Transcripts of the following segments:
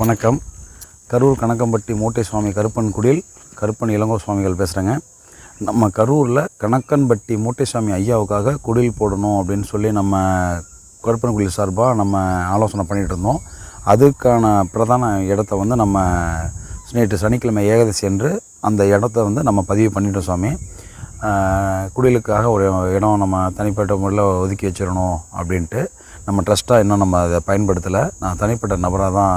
வணக்கம். கரூர் கணக்கம்பட்டி மூட்டை சுவாமி கருப்பன் குடில் கருப்பன் இளங்கோ சுவாமிகள் பேசுகிறேங்க நம்ம கரூரில் கணக்கன்பட்டி மூட்டை சுவாமி ஐயாவுக்காக குடில் போடணும் அப்படின்னு சொல்லி நம்ம கருப்பன் குடில் சார்பாக நம்ம ஆலோசனை பண்ணிகிட்டு இருந்தோம். அதுக்கான பிரதான இடத்த வந்து நம்ம நேற்று சனிக்கிழமை ஏகாதசி என்று அந்த இடத்த வந்து நம்ம பதிவு பண்ணிட்டோம் சுவாமி. குடிலுக்காக ஒரு இடம் நம்ம தனிப்பட்ட முறையில் ஒதுக்கி வச்சிடணும் அப்படின்ட்டு நம்ம ட்ரஸ்ட்டாக இன்னும் நம்ம அதை பயன்படுத்தலை. நான் தனிப்பட்ட நபராக தான்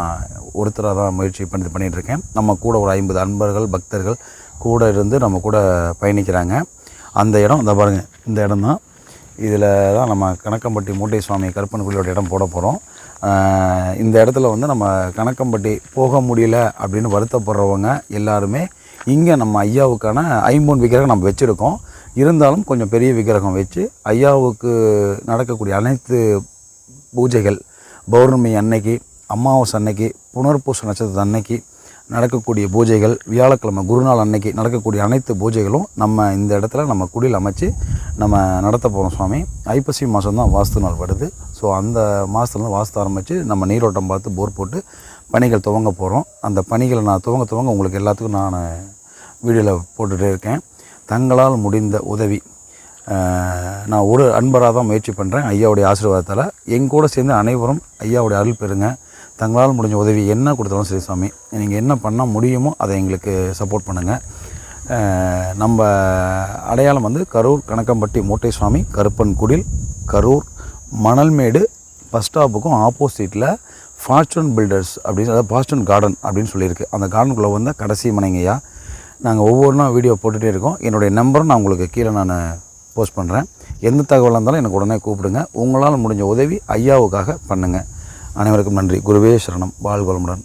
ஒருத்தராக தான் முயற்சி பண்ணி பண்ணிகிட்ருக்கேன். நம்ம கூட ஒரு ஐம்பது அன்பர்கள் பக்தர்கள் கூட இருந்து நம்ம கூட பயணிக்கிறாங்க. அந்த இடம் இந்த பாருங்கள் இந்த இடம் தான். இதில் தான் நம்ம கணக்கம்பட்டி மூட்டை சுவாமி கருப்பன் கோயிலோட இடம் போட போகிறோம் இந்த இடத்துல வந்து நம்ம கணக்கம்பட்டி போக முடியல அப்படின்னு வருத்தப்படுறவங்க எல்லாருமே இங்கே நம்ம ஐயாவுக்கான ஐம்பொன் விக்கிரகம் நம்ம வச்சுருக்கோம். இருந்தாலும் கொஞ்சம் பெரிய விக்கிரகம் வச்சு ஐயாவுக்கு நடக்கக்கூடிய அனைத்து பூஜைகள் பௌர்ணமி அன்னைக்கு அமாவாசை அன்னைக்கு புனர்பூச நட்சத்திரத்து அன்னைக்கு நடக்கக்கூடிய பூஜைகள் வியாழக்கிழமை குருநாள் அன்னைக்கு நடக்கக்கூடிய அனைத்து பூஜைகளும் நம்ம இந்த இடத்துல நம்ம குடியில் அமைச்சு நம்ம நடத்த போகிறோம் சுவாமி. ஐப்பசி மாதம் தான் வாஸ்து நாள் வருது. ஸோ அந்த மாதத்துலேருந்து வாஸ்து ஆரம்பித்து நம்ம நீரோட்டம் பார்த்து போர் போட்டு பணிகள் துவங்க போகிறோம் அந்த பணிகளை நான் துவங்க துவங்க உங்களுக்கு எல்லாத்துக்கும் நான் வீடியோவில் போட்டுகிட்டே இருக்கேன். தங்களால் முடிந்த உதவி நான் ஒரு அன்பராக தான் முயற்சி பண்ணுறேன் ஐயாவுடைய ஆசீர்வாதத்தால். எங்கூட சேர்ந்து அனைவரும் ஐயாவுடைய அருள் பெறுங்க. தங்களால் முடிஞ்ச உதவி என்ன கொடுத்தாலும் சரி சுவாமி நீங்கள் என்ன பண்ண முடியுமோ அதை எங்களுக்கு சப்போர்ட் பண்ணுங்கள் நம்ம அடையாளம் வந்து கரூர் கணக்கம்பட்டி மூட்டை சுவாமி கருப்பன் குடில் கரூர் மணல்மேடு பஸ் ஸ்டாப்புக்கும் ஆப்போசிட்டில் ஃபார்ச்சூன் பில்டர்ஸ் அப்படின்னு அதாவது ஃபார்ச்சூன் கார்டன் அப்படின்னு சொல்லியிருக்கு. அந்த கார்டனுக்குள்ளே வந்து கடைசி மனைங்கய்யா நாங்கள் ஒவ்வொன்றா வீடியோ போட்டுகிட்டே இருக்கோம். என்னுடைய நம்பரும் நான் உங்களுக்கு கீழே நான் போஸ்ட் பண்ணுறேன் எந்த தகவலாக இருந்தாலும் எனக்கு உடனே கூப்பிடுங்க. உங்களால் முடிஞ்ச உதவி ஐயாவுக்காக பண்ணுங்கள் அனைவருக்கும் நன்றி. குருவே சரணம். வாழ்வளமுடன்